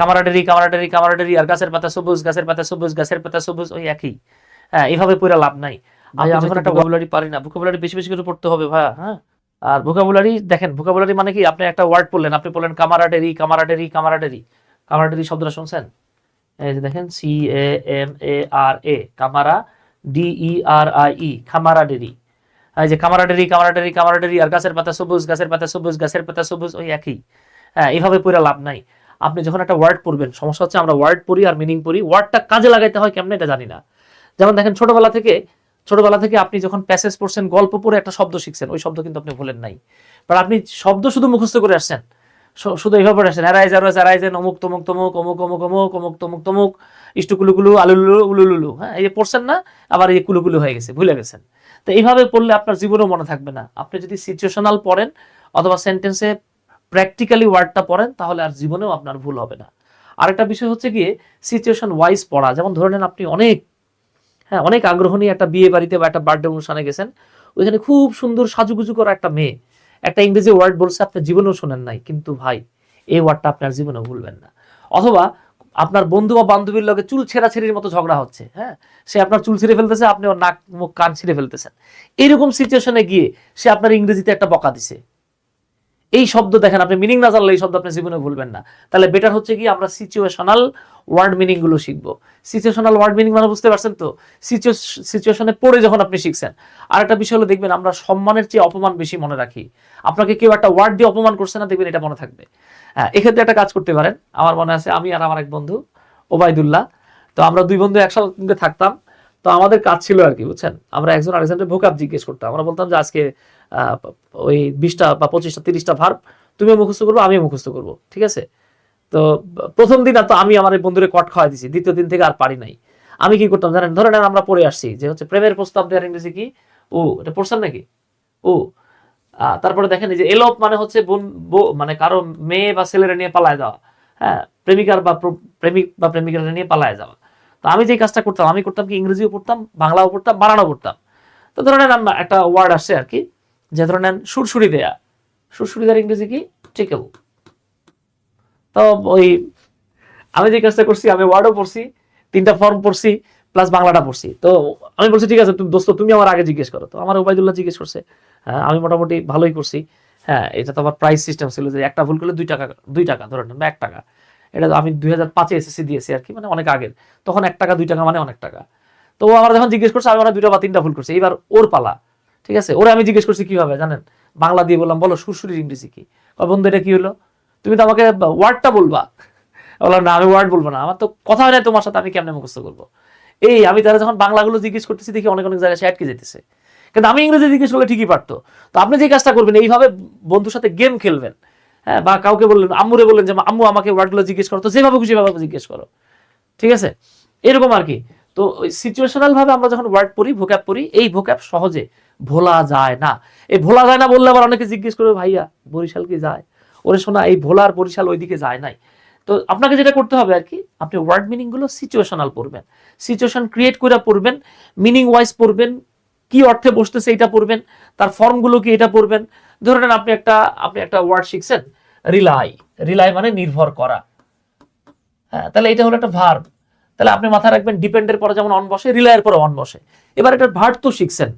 কামারাডারি কামারাডারি কামারাডারি আর গাছের পাতা সবুজ গাছের পাতা সবুজ গাছের পাতা সবুজ ওই একই। হ্যাঁ এইভাবে পড়ে লাভ নাই। আমি যখন একটা ভোকাবুলারি পারি না ভোকাবুলারি বেশি বেশি করে পড়তে হবে ভাইয়া হ্যাঁ? আর ভোকাবুলারি দেখেন ভোকাবুলারি মানে কি? আপনি একটা ওয়ার্ড পড়লেন আপনি বললেন কামারাডেরি কামারাডেরি কামারাডেরি। কামারাডেরি শব্দটা শুনছেন? এই যে দেখেন C A M A R A camaraderie D E R I E camaraderie এই যে কামারাডেরি কামারাডারি কামারাডেরি আর গাছের পাতা সবুজ গাছের পাতা সবুজ গাছের পাতা সবুজ ওই একই। হ্যাঁ এইভাবে পড়ে লাভ নাই। আপনি যখন একটা ওয়ার্ড পড়বেন, সমস্যা হচ্ছে আমরা ওয়ার্ড পড়ি আর মিনিং পড়ি ওয়ার্ডটা কাজে লাগাইতে হয় কেমন এটা জানি না। যেমন দেখেন, ছোটবেলা থেকে ছোটবেলা থেকে আপনি যখন প্যাসেজ পড়ছেন, গল্প পড়ে একটা শব্দ শিখছেন, ওই শব্দ কিন্তু আপনি ভুলেন নাই। বাট আপনি শব্দ শুধু মুখস্থ করে আসছেন শুধু এইভাবে আসছেন হ্যারাইজ হ্যারাইজ হ্যারাইজেন অমুক, তমুক তমুক, অমুক অমুক অমুক অমুক, তমুক তমুক ইষ্টুকুলুকুলু আলুলুলু উলুলুলু হ্যাঁ এই যে পড়ছেন না, আবার এই কুলুকুলু হয়ে গেছে, ভুলে গেছেন। তো এইভাবে পড়লে আপনার জীবনও মনে থাকবে না। আপনি যদি সিচুয়েশনাল পড়েন, অথবা সেন্টেন্সে প্র্যাকটিক্যালি ওয়ার্ডটা পড়েন, তাহলে আর জীবনেও আপনার ভুল হবে না। আরেকটা বিষয় হচ্ছে গিয়ে সিচুয়েশন ওয়াইজ পড়া, যেমন ধরে নেন আপনি অনেক হ্যাঁ অনেক আগ্রহ নিয়ে একটা বিয়ে বাড়িতে বা একটা বার্থডে অনুষ্ঠানে গেছেন, ওইখানে খুব সুন্দর সাজুগুজু করা একটা মেয়ে, একটা ইংরেজি ওয়ার্ড বলছে আপনার জীবনেও শোনেন নাই, কিন্তু ভাই, এই ওয়ার্ডটা আপনার জীবনেও ভুলবেন না। অথবা, আপনার বন্ধু বা বান্ধবীর লগে চুল ছেঁড়াছেড়ির মতো ঝগড়া হচ্ছে হ্যাঁ সে আপনার চুল ছিঁড়ে ফেলতেছে, আপনি ওর নাক, মুখ, কান ছিঁড়ে ফেলতেছেন। এইরকম সিচুয়েশনে গিয়ে সে আপনার ইংরেজিতে একটা বকা দিছে। এই শব্দ দেখেন, আপনি মিনিং না জানলে এই শব্দ আপনি জীবনে ভুলবেন না। তাহলে বেটার হচ্ছে কি, আমরা সিচুয়েশনাল ওয়ার্ড মিনিংগুলো শিখব। সিচুয়েশনাল ওয়ার্ড মিনিং মানে বুঝতে পারছেন তো? সিচুয়েশনে পড়ে যখন আপনি শিখছেন। আর একটা বিষয় হলো দেখবেন, আমরা সম্মানের চেয়ে অপমান বেশি মনে রাখি। আপনাকে কেউ একটা ওয়ার্ড দিয়ে অপমান করছে না, দেখবেন এটা মনে থাকবে। হ্যাঁ এক্ষেত্রে একটা কাজ করতে পারেন। আমার মনে আছে, আমি আর আমার এক বন্ধু, ওবায়দুল্লাহ। তো আমরা দুই বন্ধু একসাথে থাকতাম। তো আমাদের কাজ ছিল আর কি, বুঝছেন? আমরা একজন আরেকজনের ভোকাপ জিজ্ঞেস করতাম। আমরা বলতাম যে, আজকে ওই বিশটা বা পঁচিশটা, তিরিশটা ভার তুমিও মুখস্থ করব, আমিও মুখস্থ করব। ঠিক আছে? তো প্রথম দিন তো আমি আমার বন্ধুরে কট খাওয়াই দিছি, দ্বিতীয় দিন থেকে আর পারি নাই। আমি কি করতাম জানেন? ধরে নেন আমরা পড়ে আসছি যে হচ্ছে প্রেমের প্রস্তাব দেওয়ার ইংরেজি কি? ও, এটা পড়ছেন নাকি? ও তারপরে দেখেন যে এলোপ মানে হচ্ছে বোন মানে কারও মেয়ে বা ছেলেরা নিয়ে পালায় যাওয়া। হ্যাঁ প্রেমিকার বা প্র- প্রেমিক বা প্রেমিকারা নিয়ে পালায় যাওয়া। তো আমি যে কাজটা করতাম, আমি করতাম কি ইংরেজিও পড়তাম, বাংলাও পড়তাম বানানো পড়তাম। তো ধরে নেন একটা ওয়ার্ড আসছে আর কি, যে ধরে নেন সুরসুরি দেয়া। সুরসুরি দেওয়ার ইংরেজি কি? টিকেল তো ওই আমি যে কাজটা করছি, আমি ওয়ার্ডও পড়ছি, তিনটা ফর্ম পড়ছি প্লাস বাংলাটা পড়ছি। তো আমি বলছি, ঠিক আছে তুমি দোস্ত, তুমি আমার আগে জিজ্ঞেস করো। তো আমার ওবায়দুল্লাহ জিজ্ঞেস করছে হ্যাঁ আমি মোটামুটি ভালোই করছি। হ্যাঁ এটা তো আমার প্রাইস সিস্টেম ছিল যে একটা ভুল করলে দুই টাকা দুই টাকা ধরে নেন বা এক টাকা। এটা আমি দুই হাজার পাঁচে এসএসসি দিয়েছি আর কি মানে অনেক আগের। তখন এক টাকা, দুই টাকা মানে অনেক টাকা। তো ও আমার যখন জিজ্ঞেস করছে, আমি মানে দুইটা বা তিনটা ভুল করছি। এবার ওর পালা, ঠিক আছে? ওরা আমি জিজ্ঞেস করছি কীভাবে, জানেন? বাংলা দিয়ে বললাম, বলো, সুরসুরির ইংরেজি কি? বন্ধু, এটা কি হলো? তুমি তো আমাকে ওয়ার্ডটা বলবা। বললাম, না, আমি ওয়ার্ড বলব না। আমার তো কথা হয় না তোমার সাথে, আমি কেমনে মুখস্থ করব? এই, আমি তারা যখন বাংলাগুলো জিজ্ঞেস করতেছি, দেখি অনেক অনেক জায়গায় সে আটকে যেতেছে। কিন্তু আমি ইংরেজি জিজ্ঞেস করলে ঠিকই পারতো। তো আপনি যে কাজটা করবেন, এইভাবে বন্ধুর সাথে গেম খেলবেন। হ্যাঁ বা কাউকে বললেন, আম্মুরে বললেন যে আম্মু আমাকে ওয়ার্ডগুলো জিজ্ঞেস করো। তো যেভাবে খুশি ভাবে জিজ্ঞেস করো। ঠিক আছে? এরকম আর কি। তো ওই সিচুয়েশনাল ভাবে আমরা যখন ওয়ার্ড পড়ি ভোক্যাপ পড়ি, এই ভোক্যাপ সহজে ভোলা যায় না। এই ভোলা যায় না বললে আবার অনেকে জিজ্ঞেস করবে, ভাইয়া, বরিশাল কি যায়? ওরে শোনা এই ভোলার বরিশাল ওইদিকে যায় নাই। তো আপনাকে যেটা করতে হবে আর কি, আপনি ওয়ার্ড মিনিংগুলো সিচুয়েশনাল পড়বেন। সিচুয়েশন ক্রিয়েট করে পড়বেন মিনিং ওয়াইজ পড়বেন, কি অর্থে বসতেছে এটা পড়বেন, তার ফর্মগুলো কি এটা পড়বেন ধরে নেন আপনি একটা আপনি একটা ওয়ার্ড শিখছেন রিলাই রিলাই মানে নির্ভর করা। হ্যাঁ তাহলে এটা হলো একটা ভার্ব তাহলে আপনি মাথায় রাখবেন ডিপেন্ডের পরে যেমন অন বসে রিলাইয়ের পরে অন বসে। এবার এটা ভার্ব তো শিখছেন।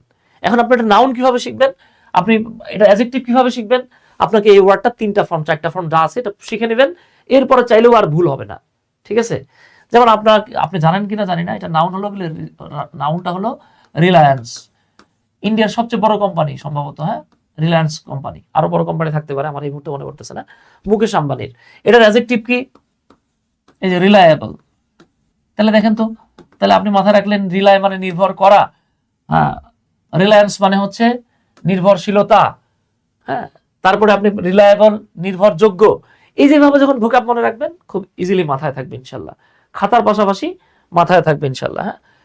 এখন আপনি একটা নাউন কীভাবে শিখবেন? আপনি এটা অ্যাজেক্টিভ কীভাবে শিখবেন? আপনাকে এই ওয়ার্ডটা তিনটা ফর্ম চারটা ফর্ম যা আছে এটা শিখে নেবেন। এরপরে চাইলেও আর ভুল হবে না। ঠিক আছে? যেমন আপনার আপনি জানেন কিনা জানি না, এটা নাউন হলো নাউনটা হলো রিলায়েন্স ইন্ডিয়ার সবচেয়ে বড় কোম্পানি সম্ভবত হ্যাঁ? রিলায়েন্স কোম্পানি আরও বড় কোম্পানি থাকতে পারে, আমার এই মুহূর্তে মনে পড়তেছে না। মুকেশ আম্বানির। এটার অ্যাজেক্টিভ কি? এই যে রিলায়েবল তাহলে দেখেন তো, তাহলে আপনি মাথায় রাখলেন রিলায় মানে নির্ভর করা। হ্যাঁ রিলায়েন্স মানে হচ্ছে নির্ভরশীলতা। হ্যাঁ তারপরে আপনি রিলায়েবল নির্ভরযোগ্য। এই যেভাবে যখন ভোকাপ মনে রাখবেন, খুব ইজিলি মাথায় থাকবে ইনশাল্লাহ। খাতার পাশাপাশি মাথায় থাকবে ইনশাল্লাহ হ্যাঁ।